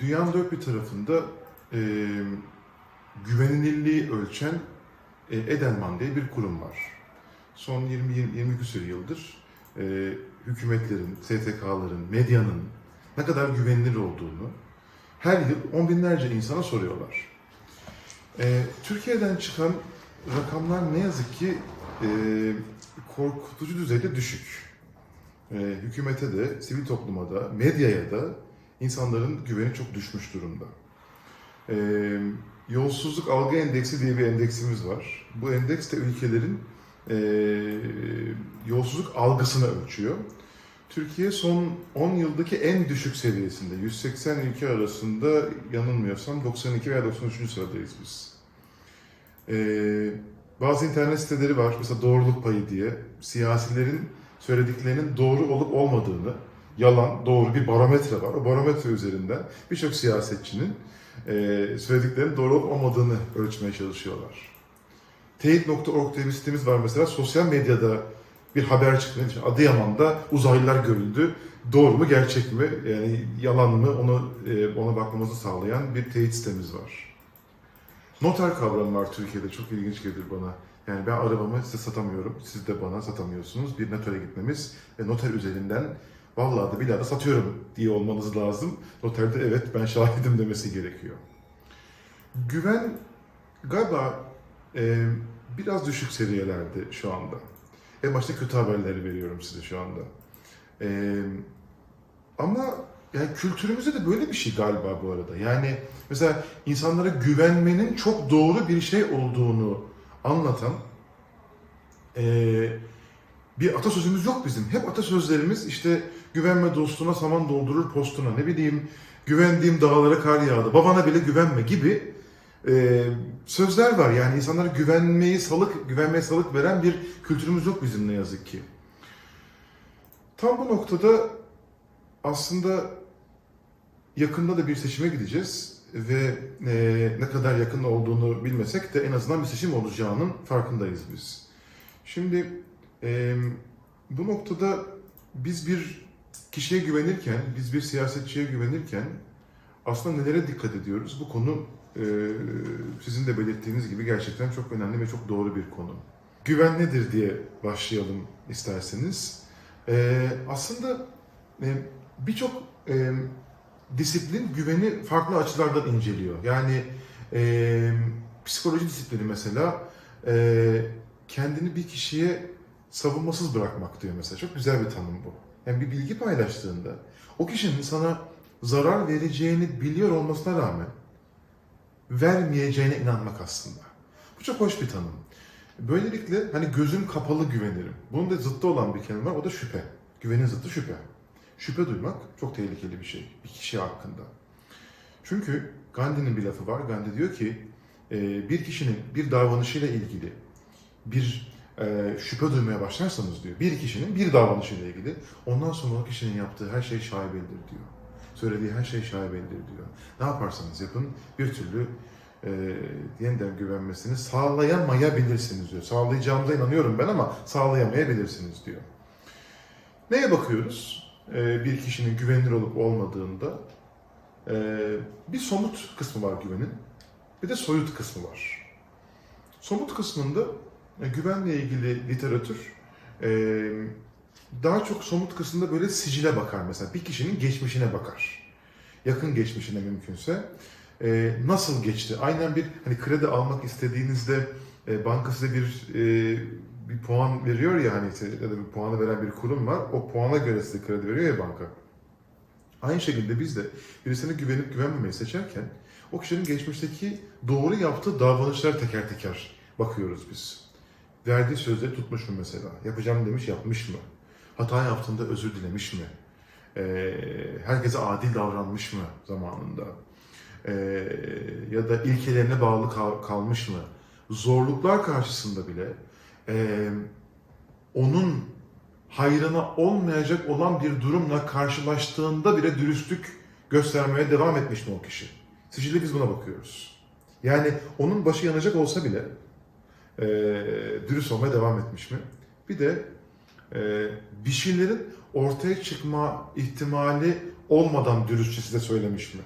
dünyanın dört bir tarafında e, güvenilirliği ölçen e, Edelman diye bir kurum var. Son 20-20 küsur yıldır e, hükümetlerin, STK'ların, medyanın ne kadar güvenilir olduğunu her yıl on binlerce insana soruyorlar. E, Türkiye'den çıkan rakamlar ne yazık ki e, korkutucu düzeyde düşük. E, hükümete de, sivil topluma da, medyaya da insanların güveni çok düşmüş durumda. E, yolsuzluk algı endeksi diye bir endeksimiz var. Bu endeks de ülkelerin e, yolsuzluk algısını ölçüyor. Türkiye son 10 yıldaki en düşük seviyesinde. 180 ülke arasında yanılmıyorsam 92 veya 93. sıradayız biz. Ee, bazı internet siteleri var. Mesela doğruluk payı diye. Siyasilerin söylediklerinin doğru olup olmadığını, yalan, doğru bir barometre var. O barometre üzerinden birçok siyasetçinin e, söylediklerinin doğru olup olmadığını ölçmeye çalışıyorlar. Teyit.org diye bir sitemiz var mesela. Sosyal medyada bir haber. İşte Adıyaman'da uzaylılar görüldü. Doğru mu, gerçek mi, yani yalan mı onu e, ona bakmamızı sağlayan bir teyit sitemiz var. Noter kavramı var Türkiye'de. Çok ilginç gelir bana. Yani ben arabamı size satamıyorum. Siz de bana satamıyorsunuz. Bir notere gitmemiz ve noter üzerinden vallahi da billahi da satıyorum diye olmanız lazım. Noter de evet ben şahidim demesi gerekiyor. Güven galiba e, biraz düşük seviyelerde şu anda. En başta kötü haberleri veriyorum size şu anda. E, ama yani kültürümüzde de böyle bir şey galiba bu arada. Yani mesela insanlara güvenmenin çok doğru bir şey olduğunu anlatan eee, bir atasözümüz yok bizim. Hep atasözlerimiz işte güvenme dostuna saman doldurur postuna ne bileyim güvendiğim dağlara kar yağdı babana bile güvenme gibi eee, sözler var. Yani insanlara güvenmeyi salık, güvenmeye salık veren bir kültürümüz yok bizim ne yazık ki. Tam bu noktada aslında yakında da bir seçime gideceğiz ve e, ne kadar yakın olduğunu bilmesek de en azından bir seçim olacağının farkındayız biz. Şimdi e, bu noktada biz bir kişiye güvenirken, biz bir siyasetçiye güvenirken aslında nelere dikkat ediyoruz? Bu konu e, sizin de belirttiğiniz gibi gerçekten çok önemli ve çok doğru bir konu. Güven nedir diye başlayalım isterseniz. E, aslında e, birçok e, disiplin güveni farklı açılardan inceliyor. Yani e, psikoloji disiplini mesela e, kendini bir kişiye savunmasız bırakmak diyor mesela. Çok güzel bir tanım bu. Yani bir bilgi paylaştığında o kişinin sana zarar vereceğini biliyor olmasına rağmen vermeyeceğine inanmak aslında. Bu çok hoş bir tanım. Böylelikle hani gözüm kapalı güvenirim. Bunun da zıttı olan bir kelime var o da şüphe. Güvenin zıttı şüphe. Şüphe duymak çok tehlikeli bir şey bir kişi hakkında. Çünkü Gandhi'nin bir lafı var. Gandhi diyor ki e, bir kişinin bir davranışıyla ilgili bir e, şüphe duymaya başlarsanız diyor. Bir kişinin bir davranışıyla ilgili ondan sonra o kişinin yaptığı her şey şaibelidir diyor. Söylediği her şey şaibelidir diyor. Ne yaparsanız yapın bir türlü e, yeniden güvenmesini sağlayamayabilirsiniz diyor. Sağlayacağımıza inanıyorum ben ama sağlayamayabilirsiniz diyor. Neye bakıyoruz? Ee, bir kişinin güvenilir olup olmadığında ee, bir somut kısmı var güvenin, bir de soyut kısmı var. Somut kısmında e, güvenle ilgili literatür ee, daha çok somut kısmında böyle sicile bakar mesela. Bir kişinin geçmişine bakar. Yakın geçmişine mümkünse. Ee, nasıl geçti? Aynen bir hani kredi almak istediğinizde e, banka size bir e, bir puan veriyor ya hani ya da bir puanı veren bir kurum var. O puana göre size kredi veriyor ya banka. Aynı şekilde biz de birisine güvenip güvenmemeyi seçerken o kişinin geçmişteki doğru yaptığı davranışlara teker teker bakıyoruz biz. Verdiği sözleri tutmuş mu mesela? Yapacağım demiş yapmış mı? Hata yaptığında özür dilemiş mi? Ee, herkese adil davranmış mı zamanında? Ee, ya da ilkelerine bağlı kal- kalmış mı? Zorluklar karşısında bile e, onun hayrına olmayacak olan bir durumla karşılaştığında bile dürüstlük göstermeye devam etmiş mi o kişi? Sicilde biz buna bakıyoruz. Yani onun başı yanacak olsa bile e, dürüst olmaya devam etmiş mi? Bir de e, bir şeylerin ortaya çıkma ihtimali olmadan dürüstçe size söylemiş mi?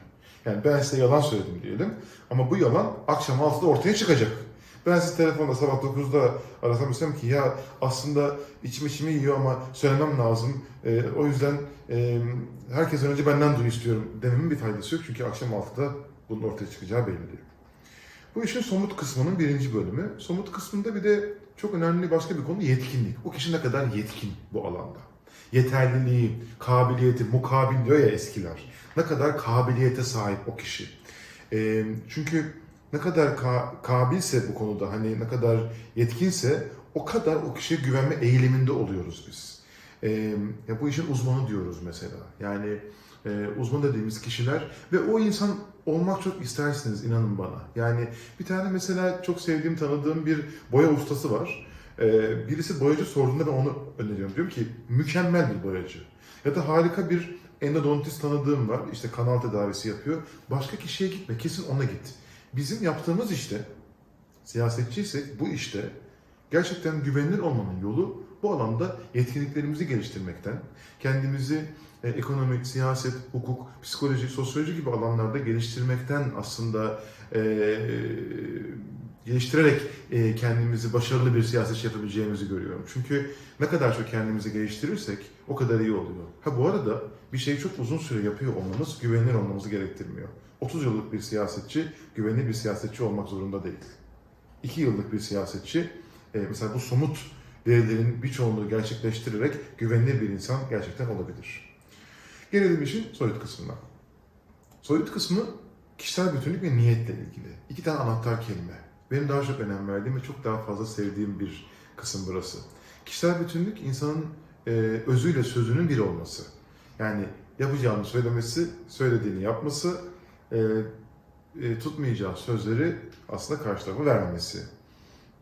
Yani ben size yalan söyledim diyelim ama bu yalan akşam 6'da ortaya çıkacak. Ben sizi telefonda sabah 9'da arasam desem ki ya aslında içim içimi yiyor ama söylemem lazım. Ee, o yüzden e, herkesten önce benden duy istiyorum dememin bir faydası yok. Çünkü akşam 6'da bunun ortaya çıkacağı belli. Bu işin somut kısmının birinci bölümü. Somut kısmında bir de çok önemli başka bir konu yetkinlik. O kişi ne kadar yetkin bu alanda. Yeterliliği, kabiliyeti, mukabil diyor ya eskiler. Ne kadar kabiliyete sahip o kişi. Ee, çünkü ne kadar ka- kabilse bu konuda hani ne kadar yetkinse o kadar o kişiye güvenme eğiliminde oluyoruz biz. Ee, ya bu işin uzmanı diyoruz mesela. Yani e, uzman dediğimiz kişiler ve o insan olmak çok istersiniz inanın bana. Yani bir tane mesela çok sevdiğim tanıdığım bir boya ustası var. Ee, birisi boyacı sorduğunda ben onu öneriyorum. Diyorum ki mükemmel bir boyacı. Ya da harika bir endodontist tanıdığım var. İşte kanal tedavisi yapıyor. Başka kişiye gitme. Kesin ona git. Bizim yaptığımız işte siyasetçiysek bu işte gerçekten güvenilir olmanın yolu bu alanda yetkinliklerimizi geliştirmekten, kendimizi e, ekonomi, siyaset, hukuk, psikoloji, sosyoloji gibi alanlarda geliştirmekten aslında e, geliştirerek e, kendimizi başarılı bir siyasetçi yapabileceğimizi görüyorum. Çünkü ne kadar çok kendimizi geliştirirsek o kadar iyi oluyor. Ha bu arada bir şeyi çok uzun süre yapıyor olmamız güvenilir olmamızı gerektirmiyor. 30 yıllık bir siyasetçi güvenilir bir siyasetçi olmak zorunda değil. 2 yıllık bir siyasetçi e, mesela bu somut değerlerin birçoğunu gerçekleştirerek güvenilir bir insan gerçekten olabilir. Gelelim işin soyut kısmına. Soyut kısmı kişisel bütünlük ve niyetle ilgili. İki tane anahtar kelime. Benim daha çok önem verdiğim ve çok daha fazla sevdiğim bir kısım burası. Kişisel bütünlük insanın e, özüyle sözünün bir olması. Yani yapacağını söylemesi, söylediğini yapması, e, e, tutmayacağı sözleri aslında karşı tarafa vermemesi.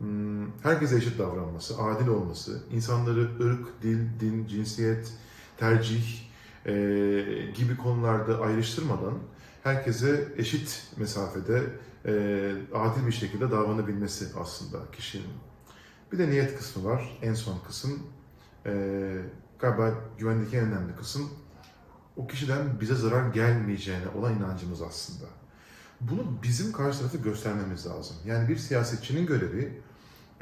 Hmm, Herkese eşit davranması, adil olması, insanları ırk, dil, din, cinsiyet, tercih e, gibi konularda ayrıştırmadan herkese eşit mesafede e, adil bir şekilde davranabilmesi aslında kişinin. Bir de niyet kısmı var. En son kısım e, galiba güvendeki en önemli kısım o kişiden bize zarar gelmeyeceğine olan inancımız aslında. Bunu bizim karşı tarafı göstermemiz lazım. Yani bir siyasetçinin görevi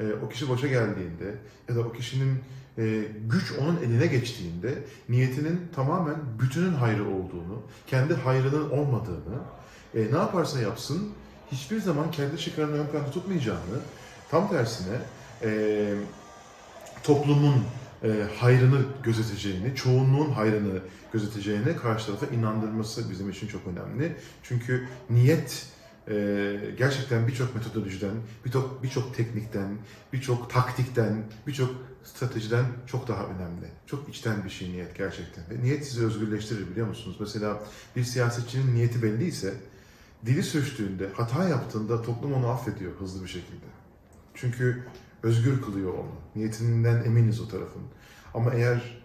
e, o kişi başa geldiğinde ya da o kişinin e, güç onun eline geçtiğinde niyetinin tamamen bütünün hayrı olduğunu, kendi hayrının olmadığını, e, ne yaparsa yapsın hiçbir zaman kendi çıkarını ön planda tutmayacağını, tam tersine e, toplumun e, hayrını gözeteceğini, çoğunluğun hayrını gözeteceğine karşı tarafa inandırması bizim için çok önemli. Çünkü niyet e, gerçekten birçok metodolojiden, birçok birçok teknikten, birçok taktikten, birçok stratejiden çok daha önemli. Çok içten bir şey niyet gerçekten. Ve niyet sizi özgürleştirir biliyor musunuz? Mesela bir siyasetçinin niyeti belliyse, dili sürçtüğünde, hata yaptığında toplum onu affediyor hızlı bir şekilde. Çünkü özgür kılıyor onu. Niyetinden eminiz o tarafın. Ama eğer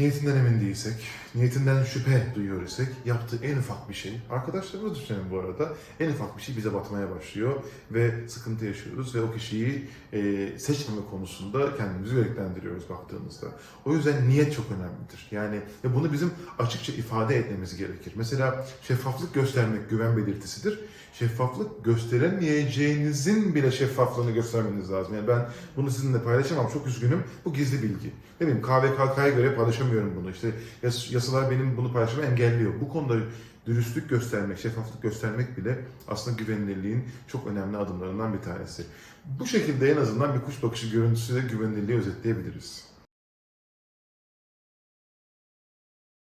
niyetinden emin değilsek, niyetinden şüphe duyuyor isek yaptığı en ufak bir şey, arkadaşlarımız düşünelim bu arada, en ufak bir şey bize batmaya başlıyor ve sıkıntı yaşıyoruz ve o kişiyi e, seçmeme konusunda kendimizi yüreklendiriyoruz baktığımızda. O yüzden niyet çok önemlidir. Yani ve bunu bizim açıkça ifade etmemiz gerekir. Mesela şeffaflık göstermek güven belirtisidir. Şeffaflık gösteremeyeceğinizin bile şeffaflığını göstermeniz lazım. Yani ben bunu sizinle paylaşamam. Çok üzgünüm. Bu gizli bilgi. Ne bileyim KVKK'ya göre paylaşamıyorum bunu. İşte yas- yasalar benim bunu paylaşmamı engelliyor. Bu konuda dürüstlük göstermek, şeffaflık göstermek bile aslında güvenilirliğin çok önemli adımlarından bir tanesi. Bu şekilde en azından bir kuş bakışı görüntüsüyle güvenilirliği özetleyebiliriz.